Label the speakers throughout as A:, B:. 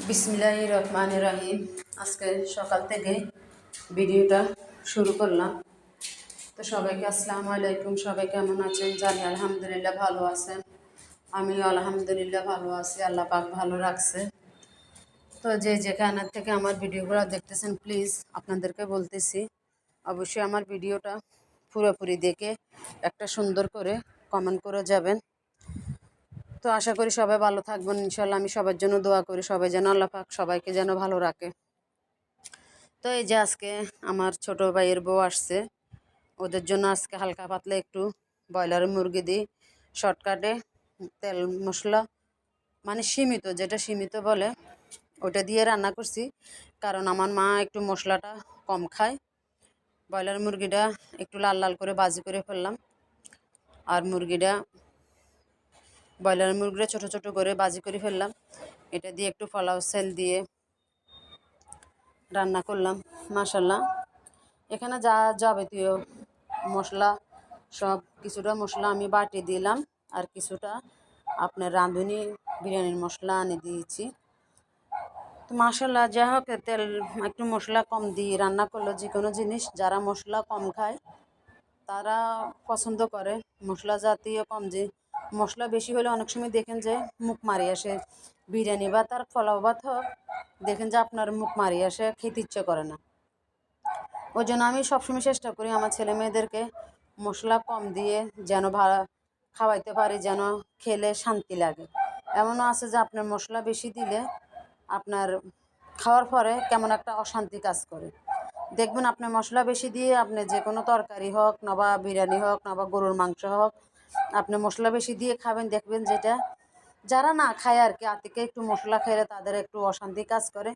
A: বিসমিল্লাহ রহমান রাহিম আজকে সকাল থেকে ভিডিওটা শুরু করলাম। তো সবাইকে আসসালামু আলাইকুম, সবাই কেমন আছেন? জানি আলহামদুলিল্লাহ ভালো আছেন। আমি আলহামদুলিল্লাহ ভালো আছি, আল্লাহ পাক ভালো রাখছে। তো যে যেখানের থেকে আমার ভিডিওগুলো দেখতেছেন প্লিজ আপনাদেরকে বলতেছি, অবশ্যই আমার ভিডিওটা পুরোপুরি দেখে একটা সুন্দর করে কমেন্ট করে যাবেন। তো আশা করি সবাই ভালো থাকবেন ইনশাল্লাহ আমি সবার জন্য দোয়া করি, সবাই যেন আল্লাহ পাক সবাইকে যেন ভালো রাখে। তো এই যে আজকে আমার ছোট ভাইয়ের বউ আসছে, ওদের জন্য আজকে হালকা পাতলা একটু ব্রয়লার মুরগি দিই, শর্টকাটে তেল মশলা মানে সীমিত, যেটা সীমিত বলে ওটা দিয়ে রান্না করছি, কারণ আমার মা একটু মশলাটা কম খায়। ব্রয়লার মুরগিটা একটু লাল লাল করে বাজি করে ফেললাম, আর মুরগিটা ব্রয়লার মুরগিটা ছোটো ছোটো করে বাজি করে ফেললাম। এটা দিয়ে একটু ফলাও সেল দিয়ে রান্না করলাম মাসাল্লাহ এখানে যা যাবতীয় মশলা, সব কিছুটা মশলা আমি বাটি দিলাম আর কিছুটা আপনার রাঁধুনি বিরিয়ানির মশলা আনে দিয়েছি। তো মাসাল্লাহ যা হোক, তেল একটু মশলা কম দিয়ে রান্না করল যে কোনো জিনিস। যারা মশলা কম খায়, তারা পছন্দ করে। মশলা জাতীয় কম যে মশলা বেশি হলে অনেক সময় দেখেন যে মুখ মারি আসে, বিরিয়ানি বা তার ফলাও ভাত হোক দেখেন যে আপনার মুখ মারি আসে, খেতে ইচ্ছে করে না। ওই জন্য আমি সবসময় চেষ্টা করি আমার ছেলে মেয়েদেরকে মশলা কম দিয়ে যেন ভাড়া খাওয়াইতে পারি, যেন খেলে শান্তি লাগে। এমনও আছে যে আপনার মশলা বেশি দিলে আপনার খাওয়ার পরে কেমন একটা অশান্তি কাজ করে। দেখবেন আপনার মশলা বেশি দিয়ে আপনি যে কোনো তরকারি হোক, নবা বিরিয়ানি হোক, নবা গরুর মাংস হোক আপনি মশলা বেশি দিয়ে খাবেন, দেখবেন যেটা যারা না খায় আর কি আতিকে একটু মশলা খাইলে তাদের একটু অশান্তি কাজ করে।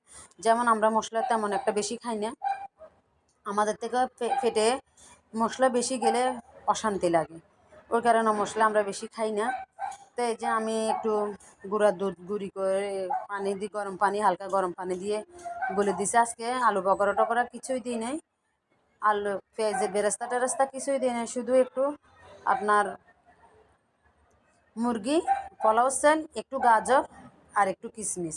A: যেমন আমরা মশলা তেমন একটা বেশি খাই না। আমাদের থেকে ফেটে মশলা বেশি গেলে অশান্তি লাগে। ওই কারণে মশলা আমরা বেশি খাই না। তো এই যে আমি একটু গুঁড়া দুধ গুঁড়ি করে পানি দিই গরম পানি, হালকা গরম পানি দিয়ে বলে দিছি আজকে। আলু বকরা টকরা কিছুই দিই নাই। আলু পেঁয়াজের বেরেস্তা টেরেস্তা কিছুই দিই নাই। শুধু একটু আপনার মুরগি, পোলাও সেল একটু গাজর আর একটু কিশমিশ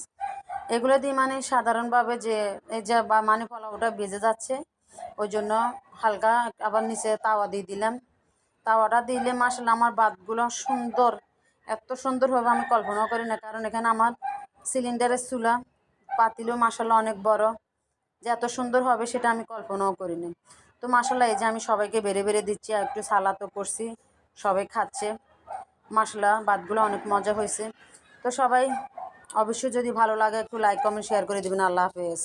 A: এগুলো দিয়ে মানে সাধারণভাবে যে এই যে বা মানে পোলাওটা বেজে যাচ্ছে ওই জন্য হালকা আবার নিচে তাওয়া দিয়ে দিলাম। তাওয়াটা দিলে মাসাল আমার ভাতগুলো সুন্দর, এত সুন্দরভাবে আমি কল্পনাও করি না, কারণ এখানে আমার সিলিন্ডারের চুলা, পাতিলও মাসাল্লাহ অনেক বড়। যে এত সুন্দর হবে সেটা আমি কল্পনাও করিনি তো মাসাল্লাহ এই যে আমি সবাইকে বেড়ে বেড়ে দিচ্ছি, আর একটু সালাতও করছি, সবাই খাচ্ছে। মশলা, ভাতগুলো অনেক মজা হয়েছে। তো সবাই অবশ্যই যদি ভালো লাগে, একটু লাইক কমেন্ট শেয়ার করে দেবেন। আল্লাহ হাফেজ।